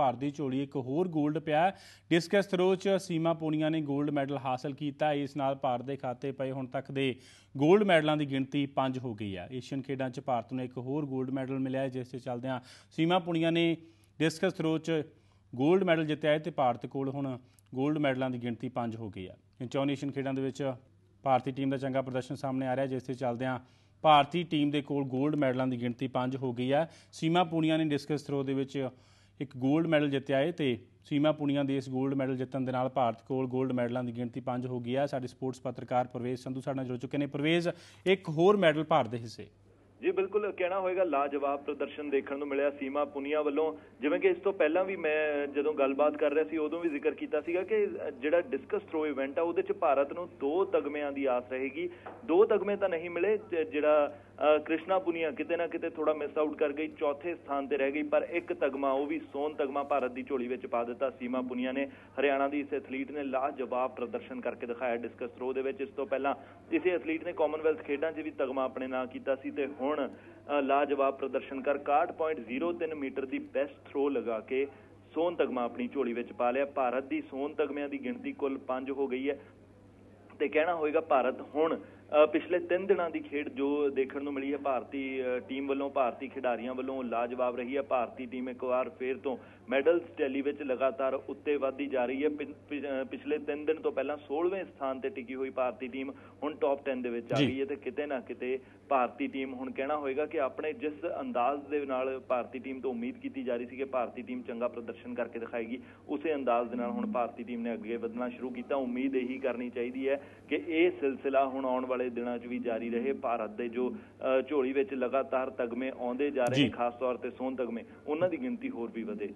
ਭਾਰਤ ਦੀ ਝੋਲੀ ਇੱਕ ਹੋਰ 골ਡ ਪਿਆ ਡਿਸਕਸ ਥਰੋ 'ਚ ਸੀਮਾ ਪੋਨੀਆ ਨੇ 골ਡ ਮੈਡਲ ਹਾਸਲ ਕੀਤਾ। ਇਸ ਨਾਲ ਭਾਰਤ ਦੇ ਖਾਤੇ ਪਏ ਹੁਣ ਤੱਕ ਦੇ 골ਡ ਮੈਡਲਾਂ ਦੀ ਗਿਣਤੀ 5 ਹੋ ਗਈ ਹੈ। ਏਸ਼ੀਅਨ ਖੇਡਾਂ 'ਚ ਭਾਰਤ ਨੂੰ ਇੱਕ ਹੋਰ 골ਡ ਮੈਡਲ ਮਿਲਿਆ ਜਿਸ ਦੇ ਚੱਲਦਿਆਂ ਸੀਮਾ ਪੋਨੀਆ ਨੇ ਡਿਸਕਸ ਥਰੋ 'ਚ 골ਡ ਮੈਡਲ ਜਿੱਤਿਆ ਹੈ ਤੇ ਭਾਰਤ ਕੋਲ ਹੁਣ 골ਡ ਮੈਡਲਾਂ ਦੀ ਗਿਣਤੀ 5 ਹੋ ਗਈ ਹੈ। ਇੰਟਰਨੈਸ਼ਨਲ ਖੇਡਾਂ ਦੇ ਵਿੱਚ ਭਾਰਤੀ ਟੀਮ ਦਾ ਚੰਗਾ ਪ੍ਰਦਰਸ਼ਨ ਸਾਹਮਣੇ ਆ ਰਿਹਾ ਜਿਸ ਦੇ ਚੱਲਦਿਆਂ ਭਾਰਤੀ ਟੀਮ ਦੇ ਕੋਲ 골ਡ ਮੈਡਲਾਂ ਦੀ ਗਿਣਤੀ 5 ਹੋ ਗਈ ਹੈ। ਸੀਮਾ ਪੂਨੀਆ ਨੇ ਡਿਸਕਸ ਥਰੋ ਦੇ ਵਿੱਚ ਇੱਕ 골ਡ ਮੈਡਲ ਜਿੱਤਿਆ ਹੈ ਤੇ ਸੀਮਾ ਪੁਨੀਆ ਦੇ ਇਸ 골ਡ ਮੈਡਲ ਜਿੱਤਣ ਦੇ ਨਾਲ ਭਾਰਤ ਕੋਲ 골ਡ ਮੈਡਲਾਂ ਦੀ ਗਿਣਤੀ 5 ਹੋ ਗਈ ਹੈ ਸਾਡੇ ਸਪੋਰਟਸ ਪੱਤਰਕਾਰ ਪ੍ਰਵੇਸ਼ ਸੰਧੂ ਸਾਡੇ ਨਾਲ ਜੁੜ ਚੁੱਕੇ ਨੇ। ਪ੍ਰਵੇਸ਼ ਇੱਕ ਹੋਰ ਮੈਡਲ ਭਾਰਤ ਦੇ ਹਿੱਸੇ। ਜੀ ਬਿਲਕੁਲ ਕਹਿਣਾ ਹੋਏਗਾ, ਲਾਜਵਾਬ ਪ੍ਰਦਰਸ਼ਨ ਦੇਖਣ ਨੂੰ ਮਿਲਿਆ ਸੀਮਾ ਪੁਨੀਆ ਵੱਲੋਂ। ਜਿਵੇਂ ਕਿ ਇਸ ਤੋਂ ਪਹਿਲਾਂ ਵੀ ਮੈਂ ਜਦੋਂ ਗੱਲਬਾਤ ਕਰ ਰਿਹਾ ਸੀ, ਉਦੋਂ ਵੀ ਜ਼ਿਕਰ ਕੀਤਾ ਸੀਗਾ ਕਿ ਜਿਹੜਾ ਡਿਸਕਸ ਥਰੋ ਇਵੈਂਟ ਆ, ਉਹਦੇ ਚ ਭਾਰਤ ਨੂੰ ਦੋ ਤਗਮਿਆਂ ਦੀ ਆਸ ਰਹੇਗੀ। ਦੋ ਤਗਮੇ ਤਾਂ ਨਹੀਂ ਮਿਲੇ ਜਿਹੜਾ ਕ੍ਰਿਸ਼ਨਾ ਪੁਨੀਆ ਕਿਤੇ ਨਾ ਕਿਤੇ ਥੋੜਾ ਮਿਸ ਆਊਟ ਕਰ ਗਈ, ਚੌਥੇ ਸਥਾਨ ਤੇ ਰਹਿ ਗਈ, ਪਰ ਇੱਕ ਤਗਮਾ, ਉਹ ਵੀ ਸੋਨ ਤਗਮਾ ਭਾਰਤ ਦੀ ਝੋਲੀ ਵਿੱਚ ਪਾ ਦਿੱਤਾ ਸੀਮਾ ਪੁਨੀਆ ਨੇ। ਹਰਿਆਣਾ ਦੀ ਇਸ ਐਥਲੀਟ ਨੇ ਲਾਜਵਾਬ ਪ੍ਰਦਰਸ਼ਨ ਕਰਕੇ ਦਿਖਾਇਆ ਡਿਸਕਸ ਥਰੋ ਦੇ ਵਿੱਚ। ਇਸ ਤੋਂ ਪਹਿਲਾਂ ਇਸੇ ਐਥਲੀਟ ਨੇ ਕਾਮਨਵੈਲਥ ਖੇਡਾਂ 'ਚ ਵੀ ਤਗਮਾ ਆਪਣੇ ਨਾਂ ਕੀਤਾ ਸੀ ਤੇ ਹੁਣ ਹੁਣ ਲਾਜਵਾਬ ਪ੍ਰਦਰਸ਼ਨ ਕਰ 61.03 ਮੀਟਰ ਦੀ ਬੈਸਟ ਥਰੋ ਲਗਾ ਕੇ ਸੋਨ ਤਗਮਾ ਆਪਣੀ ਝੋਲੀ ਵਿੱਚ ਪਾ ਲਿਆ। ਭਾਰਤ ਦੀ ਸੋਨ ਤਗਮਿਆਂ ਦੀ ਗਿਣਤੀ ਕੁੱਲ 5 ਹੋ ਗਈ ਹੈ। ਤੇ ਕਹਿਣਾ ਹੋਏਗਾ ਭਾਰਤ ਹੁਣ ਪਿਛਲੇ 3 ਦਿਨਾਂ ਦੀ ਖੇਡ ਜੋ ਦੇਖਣ ਨੂੰ ਮਿਲੀ ਹੈ ਭਾਰਤੀ ਟੀਮ ਵੱਲੋਂ ਭਾਰਤੀ ਖਿਡਾਰੀਆਂ ਵੱਲੋਂ ਲਾਜਵਾਬ ਰਹੀ ਹੈ। ਭਾਰਤੀ ਟੀਮ ਇੱਕ ਵਾਰ ਫੇਰ ਤੋਂ ਮੈਡਲਸ ਟੈਲੀ ਵਿੱਚ ਲਗਾਤਾਰ ਉੱਤੇ ਵਧਦੀ ਜਾ ਰਹੀ ਹੈ। ਪਿਛਲੇ 3 ਦਿਨ ਤੋਂ ਪਹਿਲਾਂ 16ਵੇਂ ਸਥਾਨ ਤੇ ਟਿਕੀ ਹੋਈ ਭਾਰਤੀ ਟੀਮ ਹੁਣ ਟੌਪ 10 ਦੇ ਵਿੱਚ ਆ। ਗਈ ਹੈ ਤੇ ਕਿਤੇ ਨਾ ਕਿਤੇ ਭਾਰਤੀ ਟੀਮ ਹੁਣ ਕਹਿਣਾ ਹੋਏਗਾ ਕਿ ਆਪਣੇ ਜਿਸ ਅੰਦਾਜ਼ ਦੇ ਨਾਲ ਭਾਰਤੀ ਟੀਮ ਤੋਂ ਉਮੀਦ ਕੀਤੀ ਜਾ ਰਹੀ ਸੀ ਕਿ ਭਾਰਤੀ ਟੀਮ ਚੰਗਾ ਪ੍ਰਦਰਸ਼ਨ ਕਰਕੇ ਦਿਖਾਏਗੀ ਉਸੇ ਅੰਦਾਜ਼ ਦੇ ਨਾਲ ਹੁਣ ਭਾਰਤੀ ਟੀਮ ਨੇ ਅੱਗੇ ਵਧਣਾ ਸ਼ੁਰੂ ਕੀਤਾ। ਉਮੀਦ ਇਹੀ ਕਰਨੀ ਚਾਹੀਦੀ ਹੈ ਕਿ ਇਹ ਸਿਲਸਿਲਾ ਹੁਣ ਆਉਣ ਵਾਲੇ ਦਿਨਾਂ 'ਚ ਵੀ ਜਾਰੀ ਰਹੇ। ਭਾਰਤ ਦੇ ਜੋ ਝੋਲੀ ਵਿੱਚ ਲਗਾਤਾਰ ਤਗਮੇ ਆਉਂਦੇ ਜਾ ਰਹੇ ਖਾਸ ਤੌਰ ਤੇ ਸੋਨ ਤਗਮੇ ਉਹਨਾਂ ਦੀ ਗਿਣਤੀ ਹੋਰ ਵੀ ਵਧੇ।